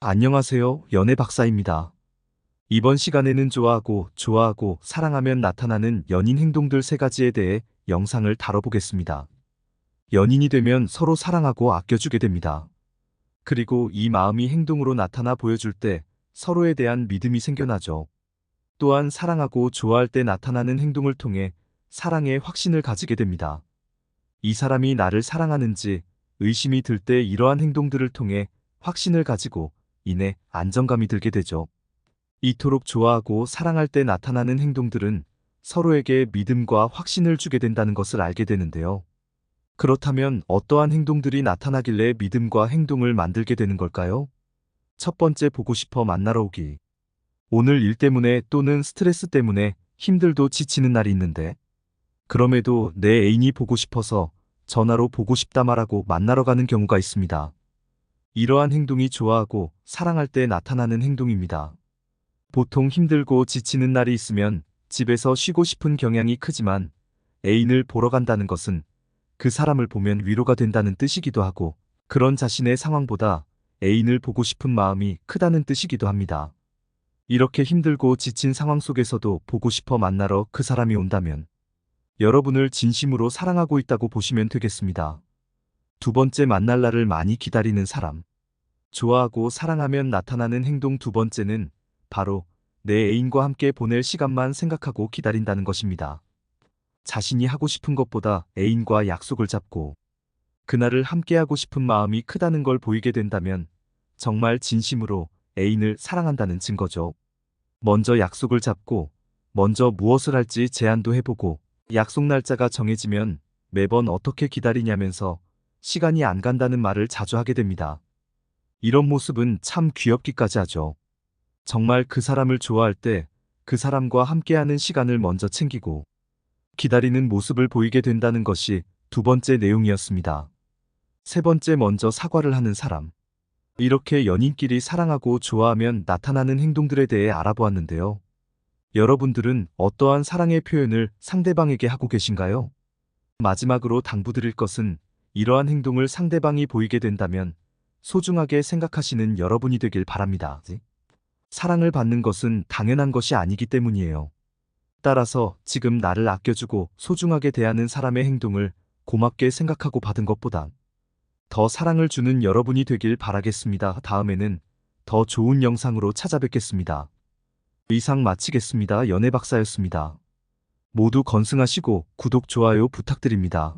안녕하세요. 연애 박사입니다. 이번 시간에는 좋아하고, 좋아하고, 사랑하면 나타나는 연인 행동들 세 가지에 대해 영상을 다뤄보겠습니다. 연인이 되면 서로 사랑하고 아껴주게 됩니다. 그리고 이 마음이 행동으로 나타나 보여줄 때 서로에 대한 믿음이 생겨나죠. 또한 사랑하고 좋아할 때 나타나는 행동을 통해 사랑에 확신을 가지게 됩니다. 이 사람이 나를 사랑하는지 의심이 들 때 이러한 행동들을 통해 확신을 가지고 인해 안정감이 들게 되죠. 이토록 좋아하고 사랑할 때 나타나는 행동들은 서로에게 믿음과 확신을 주게 된다는 것을 알게 되는데요. 그렇다면 어떠한 행동들이 나타나길래 믿음과 행동을 만들게 되는 걸까요? 첫 번째 보고 싶어 만나러 오기. 오늘 일 때문에 또는 스트레스 때문에 힘들도 지치는 날이 있는데, 그럼에도 내 애인이 보고 싶어서 전화로 보고 싶다 말하고 만나러 가는 경우가 있습니다. 이러한 행동이 좋아하고 사랑할 때 나타나는 행동입니다. 보통 힘들고 지치는 날이 있으면 집에서 쉬고 싶은 경향이 크지만 애인을 보러 간다는 것은 그 사람을 보면 위로가 된다는 뜻이기도 하고 그런 자신의 상황보다 애인을 보고 싶은 마음이 크다는 뜻이기도 합니다. 이렇게 힘들고 지친 상황 속에서도 보고 싶어 만나러 그 사람이 온다면 여러분을 진심으로 사랑하고 있다고 보시면 되겠습니다. 두 번째 만날 날을 많이 기다리는 사람. 좋아하고 사랑하면 나타나는 행동 두 번째는 바로 내 애인과 함께 보낼 시간만 생각하고 기다린다는 것입니다. 자신이 하고 싶은 것보다 애인과 약속을 잡고 그날을 함께하고 싶은 마음이 크다는 걸 보이게 된다면 정말 진심으로 애인을 사랑한다는 증거죠. 먼저 약속을 잡고 먼저 무엇을 할지 제안도 해보고 약속 날짜가 정해지면 매번 어떻게 기다리냐면서 시간이 안 간다는 말을 자주 하게 됩니다. 이런 모습은 참 귀엽기까지 하죠. 정말 그 사람을 좋아할 때 그 사람과 함께하는 시간을 먼저 챙기고 기다리는 모습을 보이게 된다는 것이 두 번째 내용이었습니다. 세 번째 먼저 사과를 하는 사람. 이렇게 연인끼리 사랑하고 좋아하면 나타나는 행동들에 대해 알아보았는데요. 여러분들은 어떠한 사랑의 표현을 상대방에게 하고 계신가요? 마지막으로 당부드릴 것은 이러한 행동을 상대방이 보이게 된다면 소중하게 생각하시는 여러분이 되길 바랍니다. 사랑을 받는 것은 당연한 것이 아니기 때문이에요. 따라서 지금 나를 아껴주고 소중하게 대하는 사람의 행동을 고맙게 생각하고 받은 것보다 더 사랑을 주는 여러분이 되길 바라겠습니다. 다음에는 더 좋은 영상으로 찾아뵙겠습니다. 이상 마치겠습니다. 연애 박사였습니다. 모두 건승하시고 구독, 좋아요 부탁드립니다.